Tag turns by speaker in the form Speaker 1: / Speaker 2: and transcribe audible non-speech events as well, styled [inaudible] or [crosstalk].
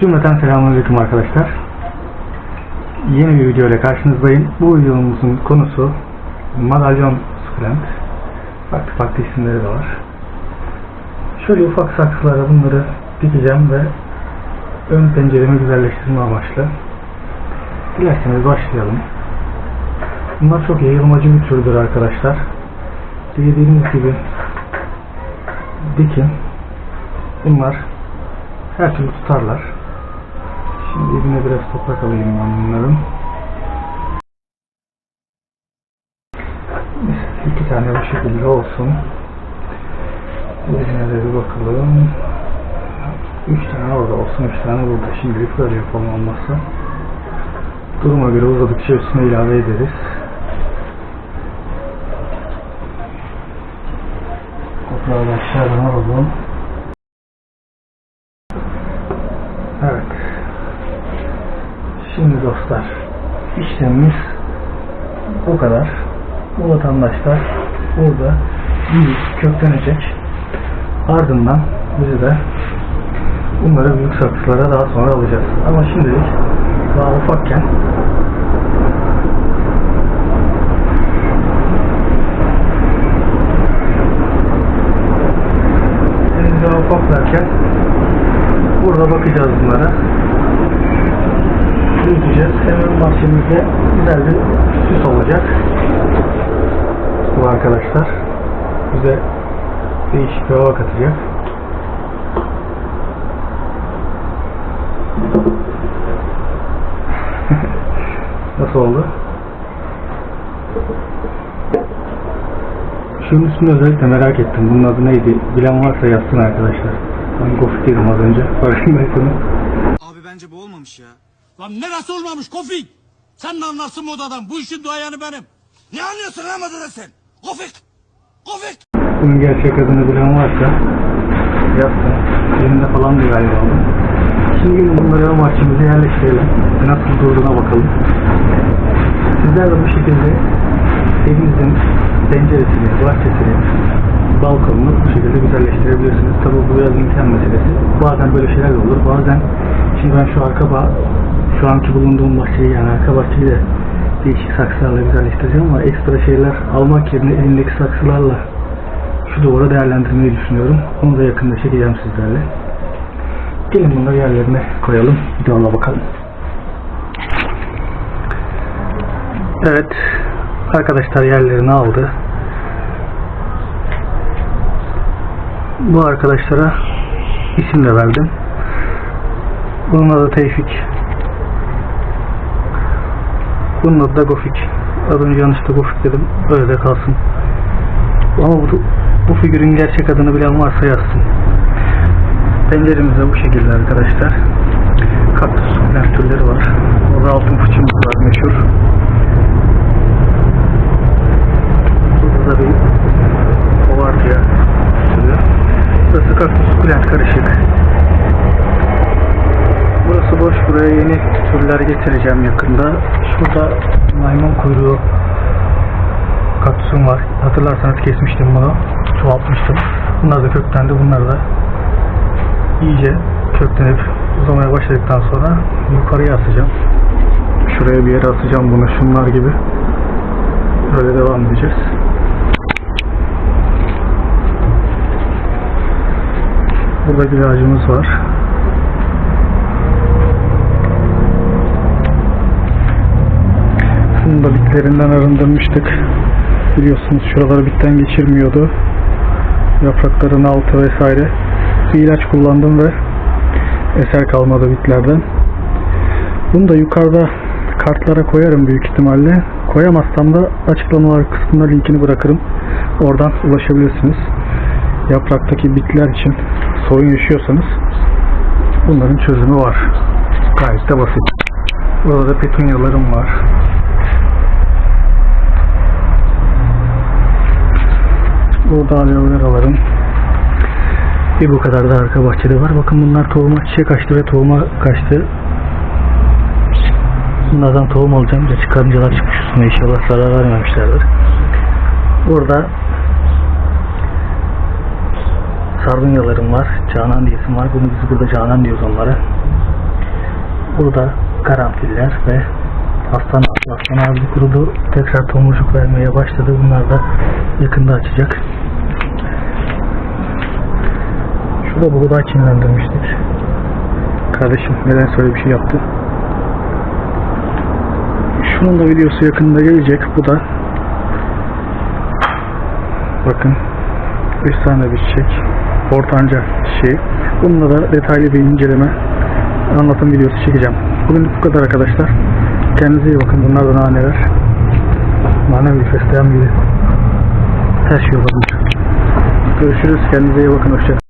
Speaker 1: Cümleten selamünaleyküm arkadaşlar. Yeni bir video ile karşınızdayım. Bu videomuzun konusu madalyon sukulent. Farklı farklı isimleri de var. Şöyle ufak saksılara bunları dikeceğim ve ön penceremi güzelleştirme amaçlı. Dilerseniz başlayalım. Bunlar çok yayılmacı bir türdür arkadaşlar. Dediğimiz gibi dikin. Bunlar her türlü tutarlar. Şimdi eline biraz toprak alayım ben bunların. İki tane bu şekilde olsun. Eline de bir bakalım. Üç tane orada olsun, üç tane burada. Şimdilik böyle yapalım olmazsa. Duruma göre uzadıkça üstüne ilave ederiz. Toprağı da aşağıdan alalım. Evet. Şimdi dostlar işlemimiz bu kadar. Bu vatandaşlar burada büyük köklenecek. Ardından bizi de bunları büyük saksılara daha sonra alacağız. Ama şimdilik daha ufakken daha ufaklarken burada bakacağız bunlara büyüteceğiz. Hemen bahçemizde güzel bir süs olacak. Bu arkadaşlar bize değişik bir hava katacak. [laughs] Nasıl oldu? Şunun üstünü özellikle merak ettim. Bunun adı neydi? Bilen varsa yazsın arkadaşlar. Ben gofik az önce. Farkındaysanız.
Speaker 2: Abi bence bu olmamış ya.
Speaker 3: Lan neresi olmamış Kofik? Sen ne anlarsın modadan? Bu işin duayanı benim. Ne anlıyorsun lan modada sen? Kofik! Kofik!
Speaker 1: Bunun gerçek adını bilen varsa yazsın. Elinde falan bir galiba. Şimdi gelin bunları amaçımıza yerleştirelim. Nasıl durduğuna bakalım. Sizler de bu şekilde evinizin penceresini, bahçesini, balkonunu bu şekilde güzelleştirebilirsiniz. Tabi bu biraz imkan meselesi. Bazen böyle şeyler olur. Bazen şimdi ben şu arka bah şu anki bulunduğum bahçeyi yani arka bahçeyi de değişik saksılarla güzelleştireceğim ama ekstra şeyler almak yerine elimdeki saksılarla şu duvara değerlendirmeyi düşünüyorum. Onu da yakında çekeceğim sizlerle. Gelin bunları yerlerine koyalım. Bir bakalım. Evet. Arkadaşlar yerlerini aldı. Bu arkadaşlara isim de verdim. Bunun adı Tevfik. Bunun adı da Gofik. Az önce yanlışlıkla Gofik dedim. Öyle kalsın. Ama bu, bu figürün gerçek adını bilen varsa yazsın. Penceremiz de bu şekilde arkadaşlar. Kaktüs türleri var. Orada altın fıçımız var meşhur. Burada da bir ovardiya türü. Burası kaktüs sukulent karışık. Boş. Buraya yeni türler getireceğim yakında. Şurada maymun kuyruğu kaktüsüm var. Hatırlarsanız kesmiştim bunu. Çoğaltmıştım. Bunlar da köklendi. Bunlar da iyice köklenip uzamaya başladıktan sonra yukarıya asacağım. Şuraya bir yere asacağım bunu. Şunlar gibi. Böyle devam edeceğiz. Burada bir ağacımız var. Bunu da bitlerinden arındırmıştık. Biliyorsunuz şuraları bitten geçirmiyordu. Yaprakların altı vesaire. Bir ilaç kullandım ve eser kalmadı bitlerden. Bunu da yukarıda kartlara koyarım büyük ihtimalle. Koyamazsam da açıklamalar kısmında linkini bırakırım. Oradan ulaşabilirsiniz. Yapraktaki bitler için sorun yaşıyorsanız bunların çözümü var. Gayet de basit. Burada da petunyalarım var. Burada aloe veralarım. Bir bu kadar da arka bahçede var. Bakın bunlar tohuma çiçek açtı ve tohuma kaçtı. Bunlardan tohum alacağım. Gerçi karıncalar çıkmış üstüne inşallah zarar vermemişlerdir. Burada sardunyalarım var. Canan diyesim var. Bunu biz burada Canan diyoruz onlara. Burada karanfiller ve aslan aslan ağacı kurudu. Tekrar tomurcuk vermeye başladı. Bunlar da yakında açacak. Şurada buğday çimlendirmiştik. Kardeşim neden böyle bir şey yaptı? Şunun da videosu yakında gelecek. Bu da bakın efsane bir çiçek. Ortanca çiçeği. Bununla da detaylı bir inceleme anlatım videosu çekeceğim. Bugün bu kadar arkadaşlar. Kendinize iyi bakın. Bunlar da naneler. Nane bir fesleğen gibi. Her şey olabilir. Görüşürüz. Kendinize iyi bakın. Hoşçakalın.